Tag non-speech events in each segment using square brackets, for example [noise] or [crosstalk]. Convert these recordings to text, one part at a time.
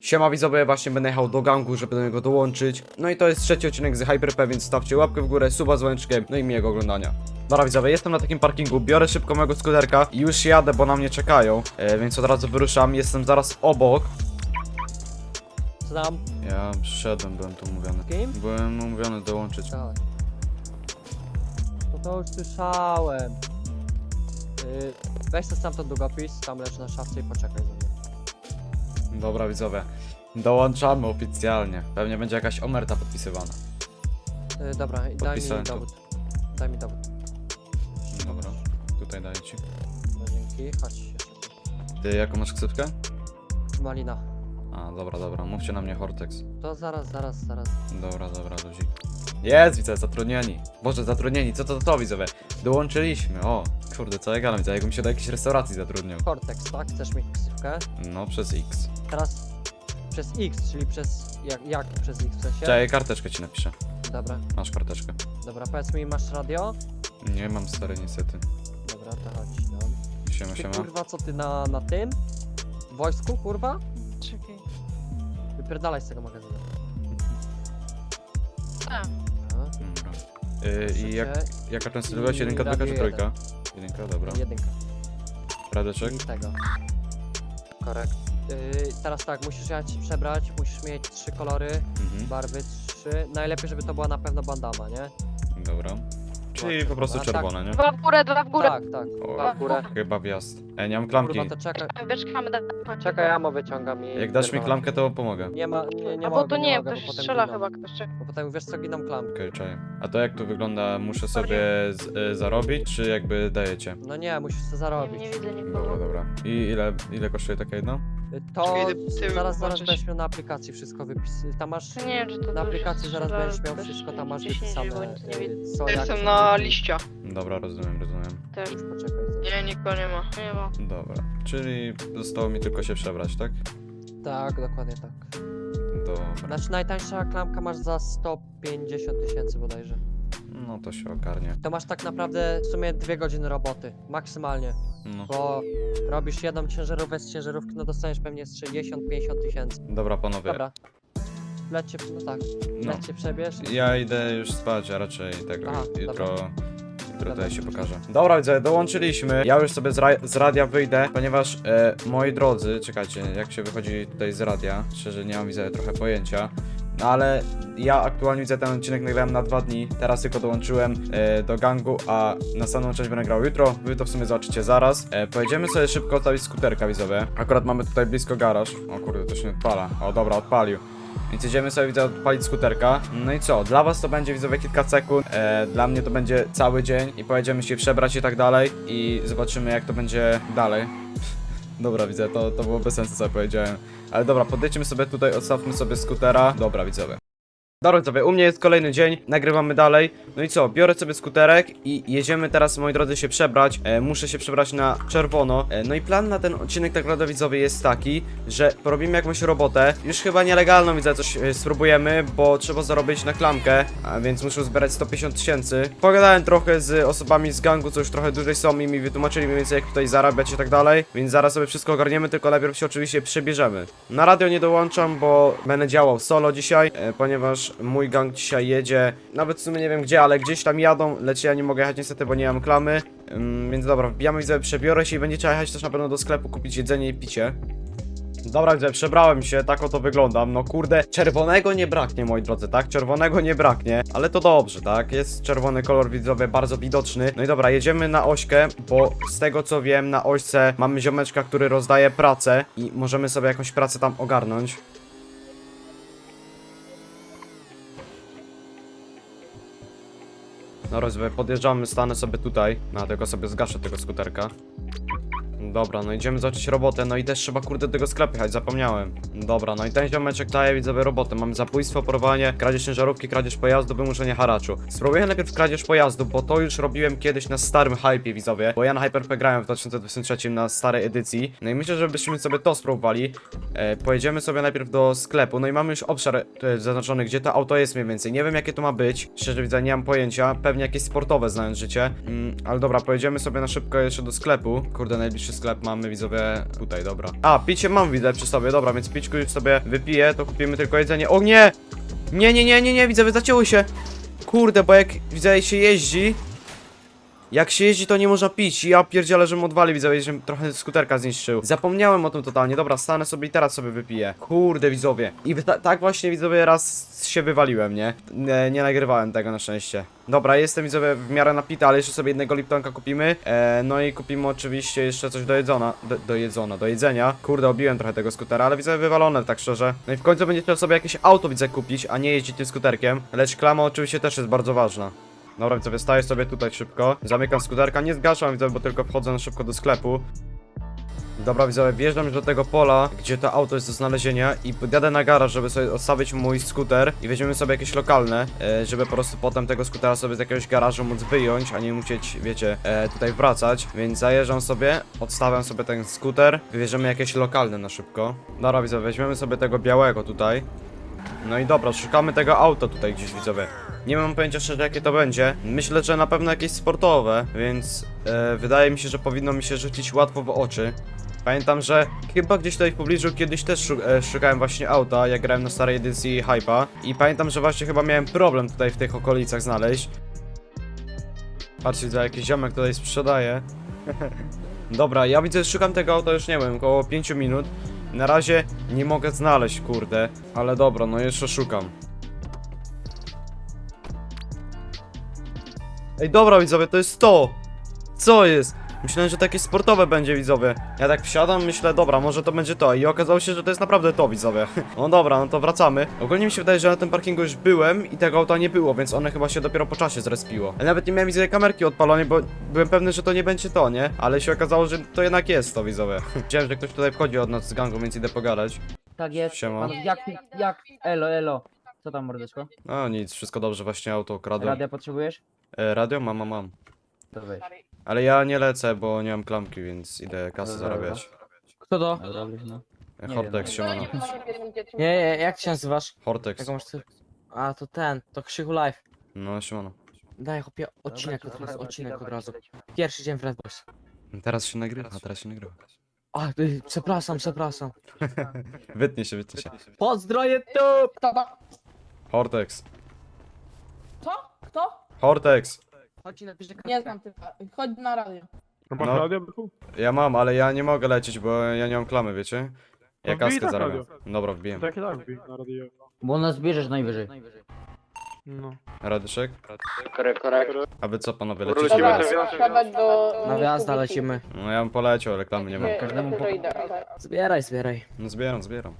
Siema widzowie, właśnie będę jechał do gangu, żeby do niego dołączyć. No i to jest trzeci odcinek z Hyper-P, więc stawcie łapkę w górę, suba z dzwoneczkiem, no i miłego oglądania. Dobra widzowie, jestem na takim parkingu, biorę szybko mojego skuterka i już jadę, bo na mnie czekają, e, więc od razu wyruszam, jestem zaraz obok. Co tam? Ja przyszedłem, byłem tu umówiony. Kim? Byłem umówiony dołączyć. Tak. No to już słyszałem. Yy, weź sobie stamtąd długopis, tam leży na szafce i poczekaj za. Dobra widzowie, dołączamy oficjalnie. Pewnie będzie jakaś omerta podpisywana. Yy, dobra, daj mi Podpisałem to. dowód. Daj mi dowód. Dobra, tutaj daję ci. No dzięki, chodź jeszcze. Ty jaką masz ksywkę? Malina. A, dobra, dobra, mówcie na mnie Hortex. To zaraz, zaraz, zaraz. Dobra, dobra, ludzi. Jest, widzę, zatrudnieni. Boże, zatrudnieni, co to to, widzowie? Dołączyliśmy, o. Kurde, co ja gadam, widzę, jakbym się do jakiejś restauracji zatrudnił. Cortex, tak? Chcesz mieć ksywkę? No, przez X. Teraz przez X, czyli przez... Jak, jak przez X w sensie? Czekaj, karteczkę ci napiszę. Dobra, Masz karteczkę. dobra, powiedz mi, masz radio? Nie mam stary, niestety. Dobra, to chodź, no. Siema, Ty siema. kurwa, co ty na, na tym? W wojsku, kurwa? Czekaj. Wypierdalaj z tego magazynu. A. Dobra. Yy, I jak, jaka częstotliwość? Jedynka, dwójka czy trójka? Jedynka, dobra. Jedynka. Radeczek? I tego. Korekt. Yy, teraz tak, musisz jechać się przebrać, musisz mieć trzy kolory, Mhm. barwy trzy. Najlepiej, żeby to była na pewno bandama, nie? Dobra. Czyli po prostu tak. czerwone, nie? dwa w górę, dwa w górę. Tak, tak. O, w górę. Chyba wjazd. Ej, nie mam klamki. Kurwa, to czekaj. Wyczekamy. Czekaj, ja mu wyciągam i... Jak dasz mi pierdolę. klamkę, to pomogę. Nie ma, nie, nie A mogę, bo to nie, nie, mogę, ktoś potem strzela giną. chyba ktoś. Bo potem wiesz co, giną klamkę. Okej, czaję. A to jak tu wygląda? Muszę sobie z, y, zarobić, czy jakby dajecie? No nie, musisz to Nie, zarobić. nie widzę Dobra, nikogo. dobra. I ile, ile kosztuje takie jedno? To Czekaj, zaraz, zaraz będziesz miał na aplikacji wszystko wypisy. Tam masz... Nie wiem, czy to Na aplikacji zaraz będziesz miał wszystko, tam masz 10, bo wypisane y, co, jak... Jestem na liście. Dobra, rozumiem, rozumiem. Też. Już poczekaj. Nie, nikogo nie ma. Nie ma. Dobra. Czyli zostało mi tylko się przebrać, tak? Tak, dokładnie tak. Dobra. Znaczy najtańsza klamka masz za 150 tysięcy bodajże. No to się ogarnie. To masz tak naprawdę w sumie dwie godziny roboty, maksymalnie. No. Bo robisz jedną ciężarówkę z ciężarówki, no dostaniesz pewnie z 60-50 tysięcy. Dobra, panowie. Dobra. Lecie, no tak, No. przebierz. Ja idę już spać, a raczej tego Aha, jutro. Jutro Dobra. tutaj się pokażę. Dobra, widzę, dołączyliśmy. Ja już sobie z, ra- z radia wyjdę, ponieważ e, moi drodzy, czekajcie, jak się wychodzi tutaj z radia. Szczerze nie mam widzę trochę pojęcia. No ale ja aktualnie widzę ten odcinek nagrałem na dwa dni. Teraz tylko dołączyłem e, do gangu, a następną część będę grał jutro. Wy to w sumie zobaczycie zaraz. E, pojedziemy sobie szybko odstawić skuterka widzowie. Akurat mamy tutaj blisko garaż. O kurde, to się nie odpala. O dobra, odpalił. Więc jedziemy sobie widzę odpalić skuterka. No i co? Dla was to będzie widzowie kilka sekund. E, dla mnie to będzie cały dzień i pojedziemy się przebrać i tak dalej. I zobaczymy jak to będzie dalej. Dobra, widzę, to, to było bez sensu co ja powiedziałem. Ale dobra, podejdźmy sobie tutaj, odstawmy sobie skutera. Dobra, widzowie. Dobra, widzowie, u mnie jest kolejny dzień, nagrywamy dalej. No i co, biorę sobie skuterek i jedziemy teraz, moi drodzy, się przebrać. E, muszę się przebrać na czerwono. E, no i plan na ten odcinek, tak naprawdę, widzowie, jest taki, że porobimy jakąś robotę. Już chyba nielegalną, widzę, coś e, spróbujemy, bo trzeba zarobić na klamkę, a więc muszę zbierać 150 tysięcy. Pogadałem trochę z osobami z gangu, co już trochę dłużej są i mi wytłumaczyli mniej więcej, jak tutaj zarabiać i tak dalej. Więc zaraz sobie wszystko ogarniemy, tylko najpierw się oczywiście przebierzemy. Na radio nie dołączam, bo będę działał solo dzisiaj, e, ponieważ mój gang dzisiaj jedzie, nawet w sumie nie wiem gdzie, ale gdzieś tam jadą, lecz ja nie mogę jechać niestety, bo nie mam klamy. Ym, więc dobra, wbijamy widzę, przebiorę się i będzie trzeba jechać też na pewno do sklepu kupić jedzenie i picie. Dobra, widzę, przebrałem się, tak oto wyglądam. No kurde, czerwonego nie braknie, moi drodzy, tak? Czerwonego nie braknie, ale to dobrze, tak? Jest czerwony kolor widzowie bardzo widoczny. No i dobra, jedziemy na ośkę, bo z tego co wiem, na ośce mamy ziomeczka, który rozdaje pracę i możemy sobie jakąś pracę tam ogarnąć. No rozumiem, podjeżdżamy, stanę sobie tutaj. No, tylko sobie zgaszę tego skuterka. Dobra, no idziemy zacząć robotę, no i też trzeba kurde tego sklepu jechać, zapomniałem. Dobra, no i ten ziomeczek daje widzowie robotę. Mamy zabójstwo, porwanie, kradzież ciężarówki, kradzież pojazdu, wymuszenie haraczu. Spróbuję najpierw kradzież pojazdu, bo to już robiłem kiedyś na starym hypie widzowie, bo ja na Hyper-P grałem w 2023 na starej edycji. No i myślę, żebyśmy sobie to spróbowali. E, pojedziemy sobie najpierw do sklepu, no i mamy już obszar e, zaznaczony, gdzie to auto jest mniej więcej. Nie wiem jakie to ma być, szczerze widzę, nie mam pojęcia. Pewnie jakieś sportowe znając życie. Mm, ale dobra, pojedziemy sobie na szybko jeszcze do sklepu. Kurde, najbliższy sklep mamy, widzowie, tutaj, dobra. A, picie mam, widzę, przy sobie, dobra, więc pićku już sobie wypiję, to kupimy tylko jedzenie. O nie! Nie, nie, nie, nie, nie, widzowie, zacięło się! Kurde, bo jak, widzę, się jeździ, jak się jeździ, to nie można pić. Ja pierdzielę, żebym odwalił, widzowie, żebym trochę skuterka zniszczył. Zapomniałem o tym totalnie. Dobra, stanę sobie i teraz sobie wypiję. Kurde, widzowie. I ta, tak właśnie, widzowie, raz się wywaliłem, nie? nie? Nie nagrywałem tego na szczęście. Dobra, jestem, widzowie, w miarę napity, ale jeszcze sobie jednego Liptonka kupimy. E, no i kupimy oczywiście jeszcze coś do jedzona. Do, do jedzona, do jedzenia. Kurde, obiłem trochę tego skutera, ale widzę wywalone, tak szczerze. No i w końcu będzie trzeba sobie jakieś auto, widzę, kupić, a nie jeździć tym skuterkiem. Lecz klama oczywiście też jest bardzo ważna. Dobra, widzowie, staję sobie tutaj szybko. Zamykam skuterka, nie zgaszam, widzowie, bo tylko wchodzę na szybko do sklepu. Dobra, widzowie, wjeżdżam już do tego pola, gdzie to auto jest do znalezienia i podjadę na garaż, żeby sobie odstawić mój skuter i weźmiemy sobie jakieś lokalne, e, żeby po prostu potem tego skutera sobie z jakiegoś garażu móc wyjąć, a nie musieć, wiecie, e, tutaj wracać. Więc zajeżdżam sobie, odstawiam sobie ten skuter, wybierzemy jakieś lokalne na szybko. Dobra, widzowie, weźmiemy sobie tego białego tutaj. No i dobra, szukamy tego auta tutaj gdzieś, widzowie. Nie mam pojęcia szczerze jakie to będzie. Myślę, że na pewno jakieś sportowe, więc e, wydaje mi się, że powinno mi się rzucić łatwo w oczy. Pamiętam, że chyba gdzieś tutaj w pobliżu kiedyś też e, szukałem właśnie auta, jak grałem na starej edycji Hype'a. I pamiętam, że właśnie chyba miałem problem tutaj w tych okolicach znaleźć. Patrzcie, za jakiś ziomek tutaj sprzedaje. [laughs] Dobra, ja widzę, szukam tego auta już nie wiem, około 5 minut. Na razie nie mogę znaleźć, kurde. Ale dobra, no jeszcze szukam. Ej, dobra widzowie, to jest to! Co jest? Myślałem, że takie sportowe będzie widzowie. Ja tak wsiadam, myślę, dobra, może to będzie to. I okazało się, że to jest naprawdę to widzowie. [laughs] No dobra, no to wracamy. Ogólnie mi się wydaje, że na tym parkingu już byłem i tego auta nie było, więc one chyba się dopiero po czasie zrespiło. Ale nawet nie miałem widzowie kamerki odpalonej, bo byłem pewny, że to nie będzie to, nie? Ale się okazało, że to jednak jest to widzowie. [laughs] Widziałem, że ktoś tutaj wchodzi od nas z gangu, więc idę pogadać. Tak jest. Siema. Pan, jak, jak, elo, elo. Co tam mordeczko? No nic, wszystko dobrze, właśnie auto ukradłem. Radia potrzebujesz? E, radio? Mam, mam, mam. Weź. Ale ja nie lecę, bo nie mam klamki, więc idę kasę Dobra, zarabiać. Kto to? no. E, Nie wiem. siemano. Nie, nie, jak się nazywasz? Hortex. Jaką masz ty? A, to ten, to Krzychu Live. No, siemano. Daj chłopie, odcinek od razu, odcinek od razu. Pierwszy dzień w Red Boys. Teraz się nagrywa, teraz się nagrywa. A, y, przepraszam, przepraszam. [laughs] Wytnie się, wytnie się. Pozdro YouTube! Kto to? Hortex. Hortex. Chodź napisz Nie znam typa. Chodź na radio. No masz No. radio, byku? Ja mam, ale ja nie mogę lecieć, bo ja nie mam klamy, wiecie? Ja No wbij kaskę tak zarabiam. radio. Dobra, wbijem. Takie tak, wbij na radio. Bo nas bierzesz najwyżej. No. Radyszek? Korekt, korekt. A wy co panowie Wrócimy lecicie? Dobra, do teraz? wsiadać do... Na wjazda lecimy. No ja bym poleciał, ale klamy nie mam. Każdemu po-. Zbieraj, zbieraj. No zbieram, zbieram.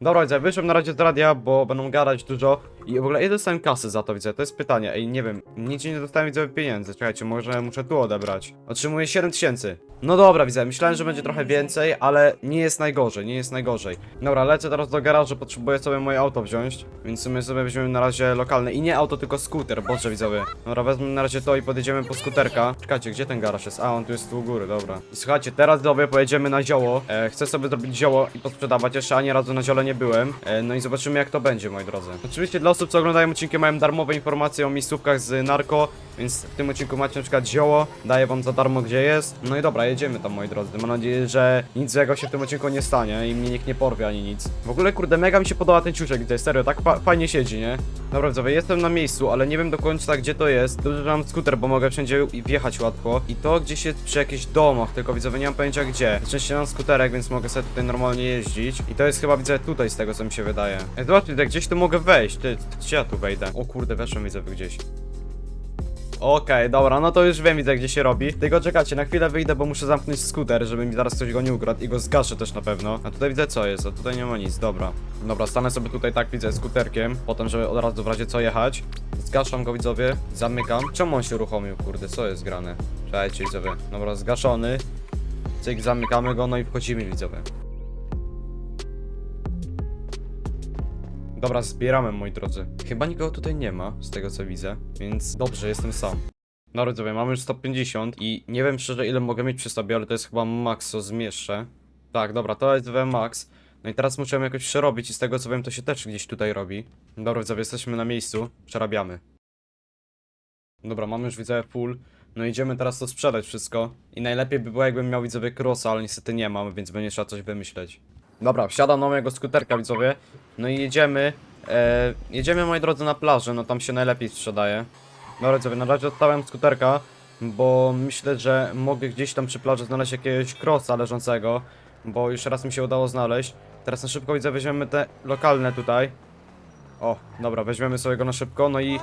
Dobra, widzę, wyszłem na razie z radia, bo będą gadać dużo i w ogóle ile dostałem kasy za to, widzę, to jest pytanie, ej, nie wiem, nigdzie nie dostałem, widzę, pieniędzy, czekajcie, może muszę tu odebrać. Otrzymuję 7 tysięcy. No dobra, widzę, myślałem, że będzie trochę więcej, ale nie jest najgorzej, nie jest najgorzej. Dobra, lecę teraz do garażu, potrzebuję sobie moje auto wziąć, więc my sobie weźmiemy na razie lokalne i nie auto, tylko skuter, boże widzowie. Dobra, wezmę na razie to i podjedziemy po skuterka. Czekajcie, gdzie ten garaż jest? A, on tu jest tu u góry, dobra. Słuchajcie, teraz sobie pojedziemy na zioło, e, chcę sobie zrobić zioło i posprzedawać, jeszcze ani razu na ziole nie byłem. E, no i zobaczymy jak to będzie, moi drodzy. Oczywiście dla osób, co oglądają odcinki, mają darmowe informacje o miejscówkach z narko, więc w tym odcinku macie na przykład zioło, daję wam za darmo gdzie jest. No i dobra, jedziemy tam, moi drodzy. Mam nadzieję, że nic złego się w tym odcinku nie stanie i mnie nikt nie porwie ani nic. W ogóle, kurde, mega mi się podoba ten ciuszek tutaj, serio, tak fa fajnie siedzi, nie? Dobra, widzowie, jestem na miejscu, ale nie wiem do końca gdzie to jest. Dobrze, że mam skuter, bo mogę wszędzie wjechać łatwo. I to gdzieś jest przy jakichś domach, tylko widzowie, nie mam pojęcia gdzie. Szczęście mam skuterek, więc mogę sobie tutaj normalnie jeździć. I to jest chyba, widzę, tutaj z tego, co mi się wydaje. Zobaczcie, gdzieś tu mogę wejść. Ty, gdzie ja tu wejdę? O kurde, weszłem, widzę gdzieś. Okej, dobra, no to już wiem, widzę gdzie się robi. Tylko czekajcie, na chwilę wyjdę, bo muszę zamknąć skuter, żeby mi zaraz ktoś go nie ukradł i go zgaszę też na pewno. A tutaj widzę co jest, a tutaj nie ma nic, dobra. Dobra, stanę sobie tutaj tak widzę skuterkiem, potem żeby od razu w razie co jechać. Zgaszam go widzowie, zamykam. Czemu on się uruchomił, kurde, co jest grane? Czekajcie widzowie, dobra, zgaszony. Cyk, zamykamy go, no i wchodzimy widzowie. Dobra, zbieramy moi drodzy. Chyba nikogo tutaj nie ma, z tego co widzę, więc dobrze, jestem sam. No widzowie, mamy już 150 i nie wiem szczerze ile mogę mieć przy sobie, ale to jest chyba max, co zmieszczę. Tak, dobra, to jest w max. No i teraz muszę ją jakoś przerobić i z tego co wiem to się też gdzieś tutaj robi. Dobra widzowie, jesteśmy na miejscu, przerabiamy. Dobra, mamy już widzę full. No idziemy teraz to sprzedać wszystko. I najlepiej by było jakbym miał widzowie crossa, ale niestety nie mam, więc będzie trzeba coś wymyśleć. Dobra, wsiadam na mojego skuterka widzowie. No i jedziemy. E, jedziemy moi drodzy na plażę, no tam się najlepiej sprzedaje. Dobra widzowie, na razie odstałem skuterka, bo myślę, że mogę gdzieś tam przy plaży znaleźć jakiegoś crossa leżącego, bo już raz mi się udało znaleźć. Teraz na szybko widzę, weźmiemy te lokalne tutaj. O, dobra, weźmiemy sobie go na szybko, no i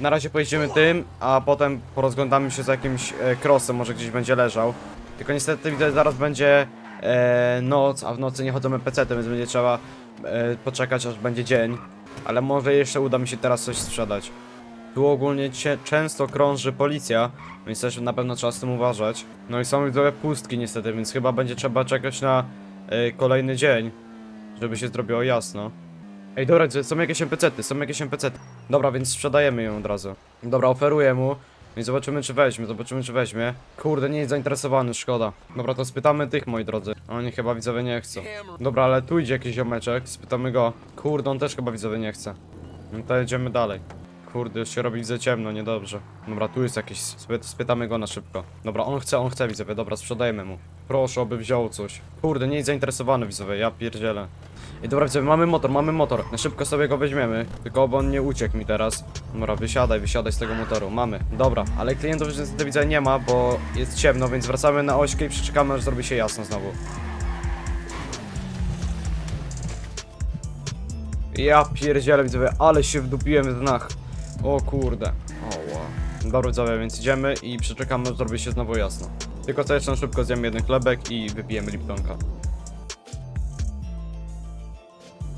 na razie pojedziemy tym, a potem porozglądamy się za jakimś e, crossem, może gdzieś będzie leżał. Tylko niestety widzę, zaraz będzie e, noc, a w nocy nie chodzą pecety, więc będzie trzeba e, poczekać aż będzie dzień. Ale może jeszcze uda mi się teraz coś sprzedać. Tu ogólnie często krąży policja, więc też na pewno trzeba z tym uważać. No i są widzowie pustki niestety, więc chyba będzie trzeba czekać na e, kolejny dzień, żeby się zrobiło jasno. Ej, dobra, są jakieś NPC-ty, są jakieś NPC-ty. Dobra, więc sprzedajemy ją od razu. Dobra, oferuję mu. I zobaczymy, czy weźmie, zobaczymy, czy weźmie. Kurde, nie jest zainteresowany, szkoda. Dobra, to spytamy tych, moi drodzy. Oni chyba widzowie nie chcą. Dobra, ale tu idzie jakiś ziomeczek, spytamy go. Kurde, on też chyba widzowie nie chce. No to jedziemy dalej. Kurde, już się robi widzę ciemno, niedobrze. Dobra, tu jest jakiś, spy spytamy go na szybko. Dobra, on chce, on chce widzowie, dobra, sprzedajemy mu. Proszę, oby wziął coś. Kurde, nie jest zainteresowany widzowie, ja pierdzielę. I dobra, widzowie, mamy motor, mamy motor. Na szybko sobie go weźmiemy. Tylko oby on nie uciekł mi teraz. Dobra, wysiadaj, wysiadaj z tego motoru. Mamy. Dobra, ale klientów niestety widzę nie ma, bo jest ciemno, więc wracamy na ośkę i przeczekamy, aż zrobi się jasno znowu. Ja pierdzielę, widzowie, ale się wdupiłem w dnach. O kurde. Oła. Dobra, widzowie, więc idziemy i przeczekamy, aż zrobi się znowu jasno. Tylko co jeszcze szybko zjemy jeden chlebek i wypijemy Liptonka.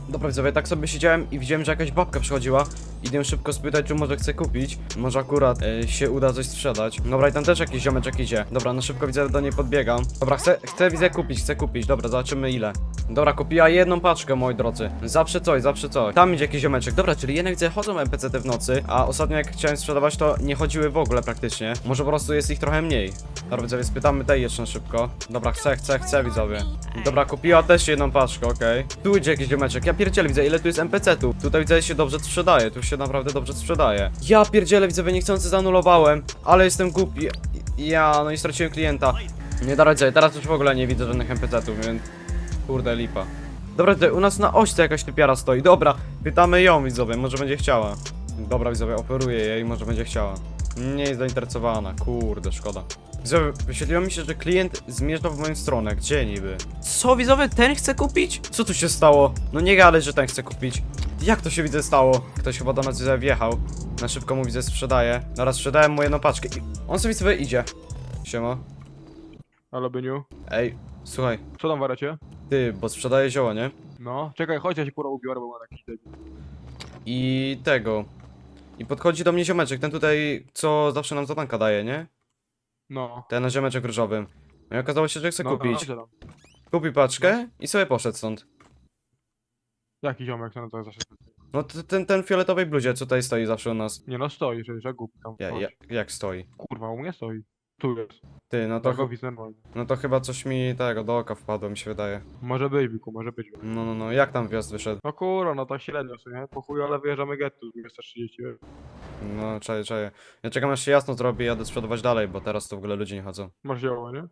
Dobra widzowie, tak sobie siedziałem i widziałem, że jakaś babka przychodziła. Idę szybko spytać, czy może chce kupić. Może akurat e, się uda coś sprzedać. Dobra, i tam też jakiś ziomeczek idzie. Dobra, no szybko widzę, do niej podbiegam. Dobra, chcę, chcę widzę kupić, chcę kupić. Dobra, zobaczymy ile. Dobra, kupiła jedną paczkę, moi drodzy. Zawsze coś, zawsze coś. Tam idzie jakiś ziomeczek. Dobra, czyli jednak widzę, chodzą NPC w nocy, a ostatnio jak chciałem sprzedawać, to nie chodziły w ogóle praktycznie. Może po prostu jest ich trochę mniej. Dobra, widzowie, spytamy tej jeszcze szybko. Dobra, chcę, chcę, chcę, widzowie. Dobra, kupiła też jedną paczkę, okej. Tu idzie jakiś ziomeczek. Ja pierdzielę, widzę, ile tu jest NPC-tu. Tutaj widzę, się dobrze sprzedaje. Tu się naprawdę dobrze sprzedaje. Ja pierdzielę, widzowie, niechcący zanulowałem, ale jestem głupi. Ja, no i straciłem klienta. Nie da rady, teraz już w ogóle nie widzę żadnych NPC-ów, więc... Kurde, lipa. Dobra, tutaj u nas na ośce jakaś typiara stoi. Dobra, pytamy ją, widzowie, może będzie chciała. Dobra, widzowie, operuję jej, może będzie chciała. Nie jest zainteresowana, kurde, szkoda. Widzowie, wyświetliło mi się, że klient zmierza w moją stronę. Gdzie niby? Co, widzowie, ten chce kupić? Co tu się stało? No nie gadaj, że ten chce kupić. Jak to się widzę stało? Ktoś chyba do nas widzowie wjechał. Na szybko mu widzę sprzedaje. Dobra, sprzedałem mu jedną paczkę i on sobie sobie idzie. Siema. Ale Byniu. Ej, słuchaj, Co tam waracie? Ty, bo sprzedaję zioło, nie? No, czekaj, chodź, ja się kurwa ubiorę, bo mam jakiś debil. I tego. I podchodzi do mnie ziomeczek, ten tutaj, co zawsze nam zadanka daje, nie? No. Ten na ziomeczek różowym. No i okazało się, że chce no, kupić. No, no, Kupi paczkę i sobie poszedł stąd. Jaki ziomek, no to zawsze... No t- ten, ten fioletowej bluzie, co tutaj stoi zawsze u nas. Nie no, stoi, że, że głupi tam. Ja, chodź. ja, jak stoi? Kurwa, u mnie stoi. Tu jest. Ty, no to, To go ch- widzę normalnie. no to chyba coś mi tego do oka wpadło, mi się wydaje. Może być, Biku, może być. No, no, no, jak tam wjazd wyszedł? No kurwa, no tak średnio sobie, nie? Po chuju, ale wyjeżdżamy gettu z miasta 30. wiesz. No, czaję, czaję. Ja czekam aż się jasno zrobi i jadę sprzedawać dalej, bo teraz to w ogóle ludzie nie chodzą. Masz zioło, nie?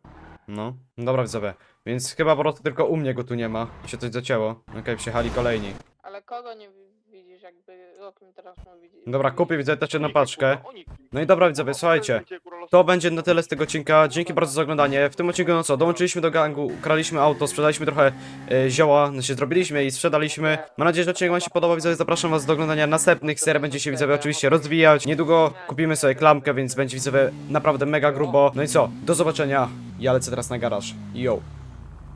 No, dobra widzowie. Więc chyba po prostu tylko u mnie go tu nie ma i się coś zacięło. Okej, przyjechali kolejni. Ale kogo nie wi- widzisz, jakby o kim teraz mówić? Dobra, kupię widzę też jedną paczkę. No i dobra widzowie, słuchajcie. To będzie na tyle z tego odcinka. Dzięki bardzo za oglądanie. W tym odcinku no co, dołączyliśmy do gangu, kraliśmy auto, sprzedaliśmy trochę e, zioła, znaczy zrobiliśmy i sprzedaliśmy. Mam nadzieję, że odcinek wam się podobał, widzowie. Zapraszam was do oglądania następnych. Seria będzie się widzowie oczywiście rozwijać. Niedługo kupimy sobie klamkę, więc będzie widzowie naprawdę mega grubo. No i co, do zobaczenia. Ja lecę teraz na garaż. Yo.